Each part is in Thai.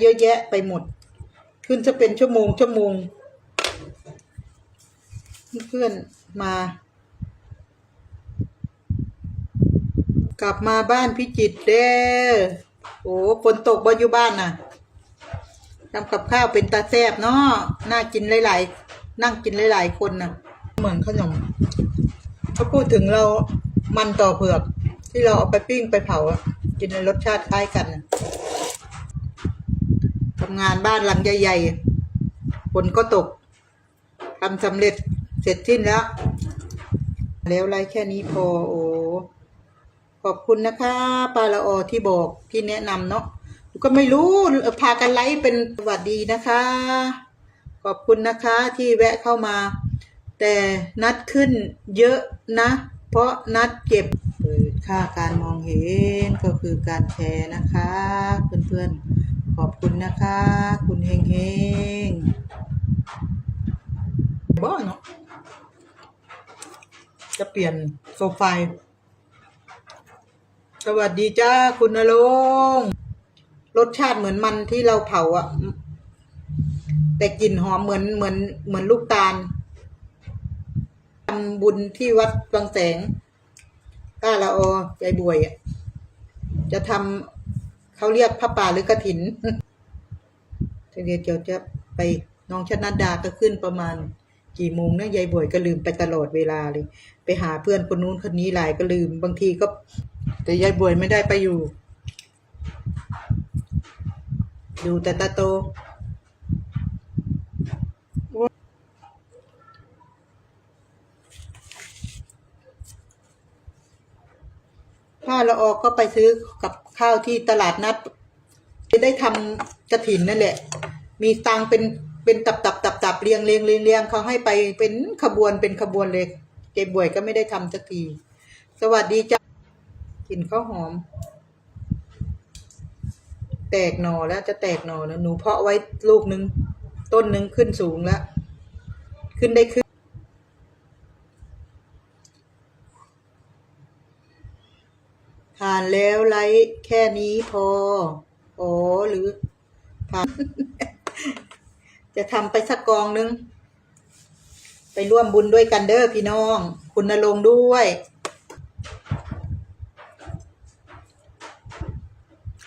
เยอะแยะไปหมด ขึ้นจะเป็นชั่วโมงชั่วโมง เพื่อนมา กลับมาบ้านพิจิตเด้อโอ้ฝนตกบ่อยู่บ้านน่ะทำกับข้าวเป็นตาแซบเนาะน่ากินหลายๆ นั่งกินหลายๆคนน่ะ เหมือนขนมเขาพูดถึงเรามันต่อเผือก ที่เราเอาไปปิ้งไปเผากินในรสชาติคล้ายกันน่ะ ทำงานบ้านหลังใหญ่ๆฝนก็ตกทำสำเร็จเสร็จสิ้นแล้ว แล้วไรแค่นี้พอโอ้ขอบคุณนะคะปาละออที่บอกที่แนะนำเนาะก็ไม่รู้พากันไลฟ์เป็นสวัสดีนะคะ ขอบคุณนะคะที่แวะเข้ามา แต่นัดขึ้นเยอะนะ เพราะนัดเก็บ เปิดค่าการมองเห็นก็คือการแชร์นะคะ เพื่อนๆ ขอบคุณนะคะ คุณเฮงเฮงบ้าเนาะจะเปลี่ยนโซไฟล์สวัสดีจ้าคุณนรงรสชาติเหมือนมันที่เราเผาอะแต่กลิ่นหอมเหมือนเหมือนเหมือนลูกตาลทำบุญที่วัดบางแสง ก้าละอใจบวยอะจะทำเขาเรียกพระป่าหรือกระถินทีเดียวเดี๋ยวจะไปน้องชนัดาก็ขึ้นประมาณ กี่โมงนะยายบวยก็ลืมไปตลอดเวลาเลย ไปหาเพื่อนคนนู้นคนนี้หลายก็ลืมบางทีก็ แต่ยายบวยไม่ได้ไปอยู่อยู่แต่ตาโต ถ้าเราออกก็ไปซื้อกับข้าวที่ตลาดนัดจะได้ทำกระถินนั่นแหละ มีตังเป็นเป็นตับตับตับตับเรียงเรียงเรียงเรียงเขาให้ไปเป็นขบวนเป็นขบวนเลยเก็บบวยก็ไม่ได้ทำสักที สวัสดีจ้ากลิ่นข้าวหอม แตกหนอแล้วจะแตกหนอแล้วหนูเพาะไว้ลูกนึง ต้นนึงขึ้นสูงแล้ว ขึ้นได้ขึ้น ผ่านแล้วไลฟ์แค่นี้พออ๋อหรือผ่านจะทำไปสักกองนึง ไปร่วมบุญด้วยกันเด้อพี่น้อง คุณนรงด้วย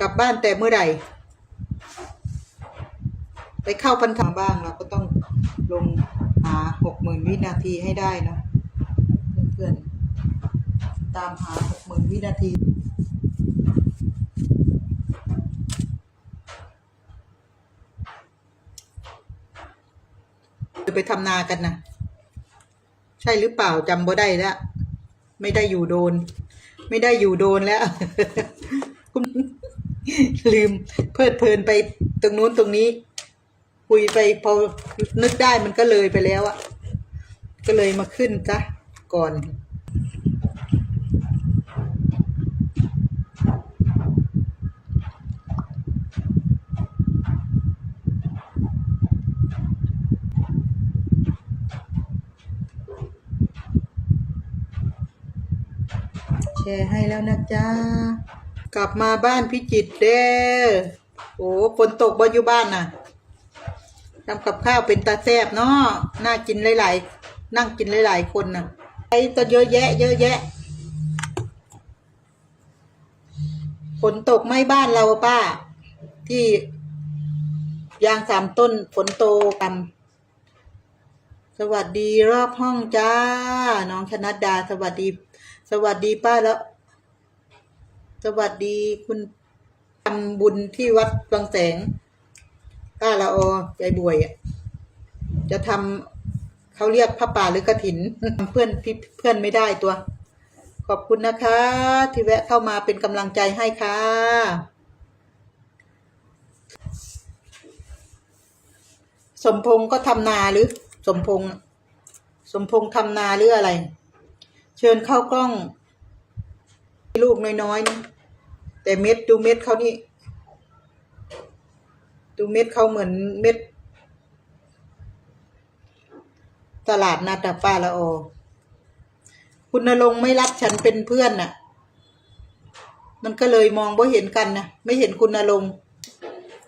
กลับบ้านแต่เมื่อไหร่ ไปเข้าพันธาบ้างเราก็ต้องลงหาหกหมื่นวินาทีให้ได้เนาะเพื่อนๆตามหาหกหมื่นวินาที จะไปทำนากันนะใช่หรือเปล่าจำบ่ได้แล้วไม่ได้อยู่โดน ไม่ได้อยู่โดนแล้วคุณลืมเพลิดเพลินไปตรงนู้นตรงนี้ คุยไปพอนึกได้มันก็เลยไปแล้วอะก็เลยมาขึ้นจ้ะก่อน ร์ให้แล้วนะจ๊ะ กลับมาบ้านพิจิตรเด้อโอ้ฝนตกบ่อยู่บ้านน่ะทำกับข้าวเป็นตาแซบเนาะน่ากินหลายๆ นั่งกินหลายๆคนน่ะไอ้ตัวเยอะแยะ เยอะแยะฝนตกไหมบ้านเราป้า ที่ยางสามต้นฝนโตกำสวัสดีรอบห้องจ้า น้องชนัดดา สวัสดี สวัสดีป้าแล้ว สวัสดีคุณทำบุญที่วัดบางแสงก้าละอใจบวยอะจะทำเขาเรียกพระป่าหรือกระถินเพื่อนเพื่อนไม่ได้ตัว ขอบคุณนะคะ ที่แวะเข้ามาเป็นกำลังใจให้ค่ะสมพงษ์ก็ทำนาหรือ สมพงษ์สมพงษ์ทำนาหรืออะไร เชิญเข้ากล้อง ลูกน้อยๆนะแต่เม็ดดูเม็ดเขานี่ ดูเม็ดเขาเหมือนเม็ด ตลาดนัดอะป้าละโอ คุณนรงไม่รับฉันเป็นเพื่อนน่ะ มันก็เลยมองว่าเห็นกันนะไม่เห็นคุณนรง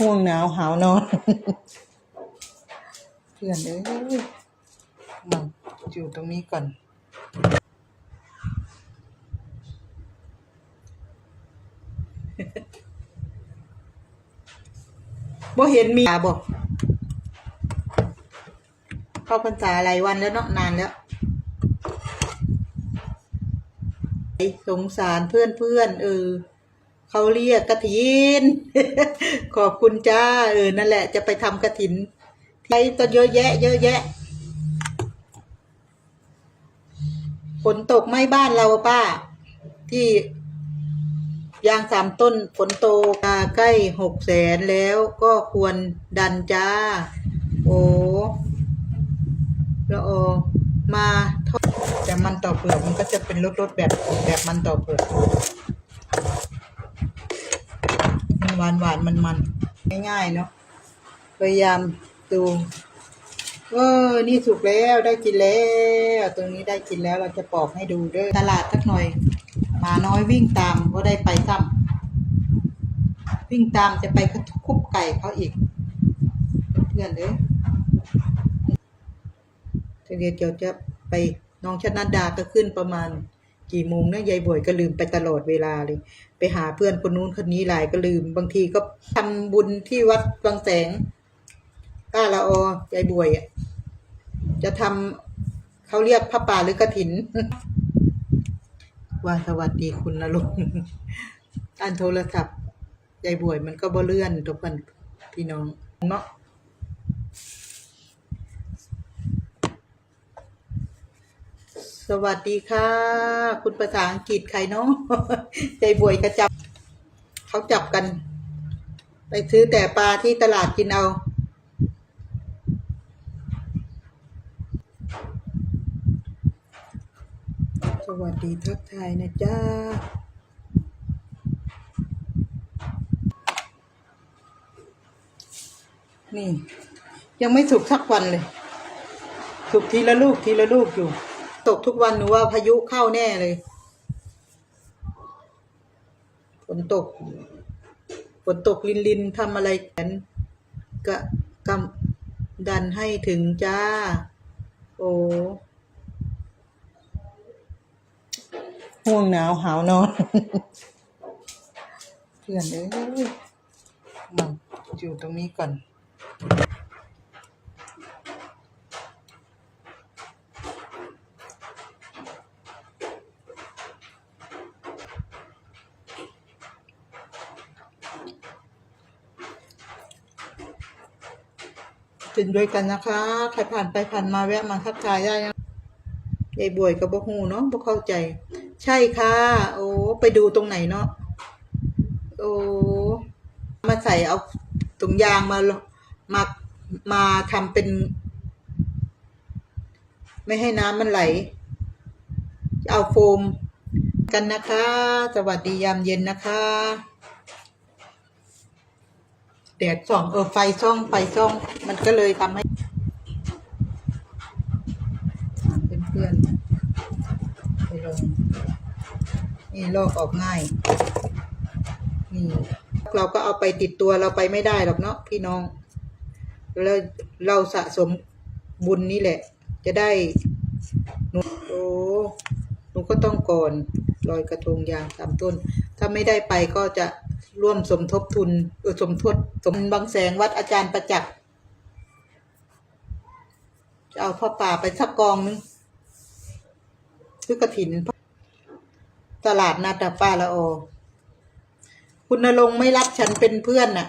ห่วงหนาวหาวนอนเพื่อนเอ้ยมาอยู่ตรงนี้ก่อน บ่เห็นมีอะบอกเข้าพรรษาหลายวันแล้วเนาะนานแล้วสงสารเพื่อนเพื่อนเออเขาเรียกกระถิน ขอบคุณจ้า เออ นั่นแหละ จะไปทำกระถินไทยต้นเยอะแยะ เยอะแยะฝนตกไหม่บ้านเราป้า ที่ ยางสามต้นฝนโตกาใกล้หกแสนแล้วก็ควรดันจ้า โอ้ล้วโอมาทอดแต่มันต่อเปลือกมันก็จะเป็นรสๆแบบแบบมันต่อเปลือกมันหวานหวานมันมันๆง่ายๆเนาะพยายามดูเออ นี่สุกแล้วได้กินแล้ว ตรงนี้ได้กินแล้วเราจะปอกให้ดูเด้อตลาดสักหน่อย มาน้อยวิ่งตามก็ได้ไปซ้ำวิ่งตามจะไปคุบไก่เขาอีก เพื่อนเด้อเดี๋ยวเดี๋ยวจะไปน้องชนะดาก็ขึ้นประมาณกี่โมงนะยายบ่วยก็ลืมไปตลอดเวลาเลย ไปหาเพื่อนคนนู้นคนนี้หลายก็ลืม บางทีก็ทำบุญที่วัดบางแสงก้าละออยายบ่วยอะจะทำเขาเรียกพระป่าหรือกระถิน ว่าสวัสดีคุณนรงค์อันโทรศัพท์ยายบ่วยมันก็บ่เลื่อนทุกคนพี่น้องเนาะสวัสดีค่ะ คุณภาษาอังกฤษใครเนาะใจบวยกระจับ เขาจับกัน ไปซื้อแต่ปลาที่ตลาดกินเอา สวัสดีทักทายนะจ้านี่ ยังไม่สุกสักวันเลยสุกทีละลูกทีละลูกอยู่ ตกทุกวันหนูว่าพายุเข้าแน่เลยฝนตกฝนตกลินลินทำอะไรกันกะกำดันให้ถึงจ้า โอ้ ห่วงหนาวหาวนอน เพื่อนเอ้ยมาอยู่ตรงนี้ก่อน กินด้วยกันนะคะ ใครผ่านไปผ่านมาแวะมาทักทายได้นะยายบวยกับบ่ฮู้เนาะบ่เข้าใจ ใช่ค่ะ โอ้ไปดูตรงไหนเนาะโอ้มาใส่เอาถุงยางมามามาทำเป็น ไม่ให้น้ำมันไหล เอาโฟมกันนะคะ สวัสดียามเย็นนะคะแดดส่องเออไฟช่องไฟช่อง มันก็เลยทำให้เป็นเพื่อนๆไปลง นี่ลอกออกง่าย นี่เราก็เอาไปติดตัวเราไปไม่ได้หรอกเนาะพี่น้อง แล้วเราสะสมบุญนี่แหละ จะได้หนูโอ้หนูก็ต้องก่อนลอยกระทงยางสามต้น ถ้าไม่ได้ไปก็จะร่วมสมทบทุนเออสมทบสมบางแสงวัดอาจารย์ประจักษ์จะเอาพ่อป่าไปสักกองนึงซื้อกระถิน ตลาดนาตาป้าละโอ คุณนรงค์ไม่รับฉันเป็นเพื่อนน่ะ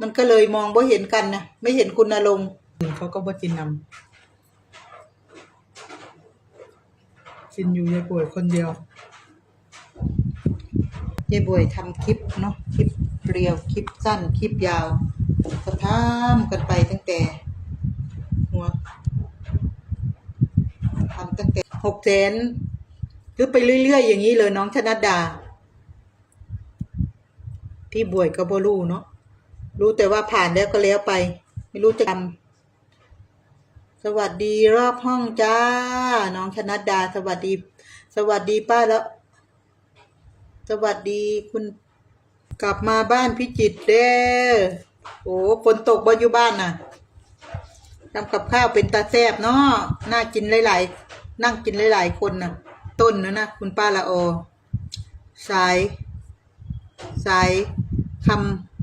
มันก็เลยมองว่าเห็นกันนะไม่เห็นคุณนรงค์เขาก็บ่กินนำกินอยู่ยายป่วยคนเดียวยายป่วยทำคลิปเนาะคลิปเรียวคลิปสั้นคลิปยาวก็ทำกันไปตั้งแต่ หัวทำตั้งแต่หกแสน หรือไปเรื่อยๆ อย่างนี้เลยน้องชนะดา พี่บวยก็บ่รู้เนาะรู้แต่ว่าผ่านแล้วก็แล้วไป ไม่รู้จะทำสวัสดีรอบห้องจ้า น้องชนะดา สวัสดี สวัสดีป้าแล้ว สวัสดีคุณกลับมาบ้านพิจิตเด้โอ้ฝนตกบ่อยู่บ้านน่ะทำกับข้าวเป็นตาแซบเนาะน่ากินหลาย ๆ นั่งกินหลาย ๆ คนน่ะ ต้นนะนะคุณป้าละออสาย สายคำ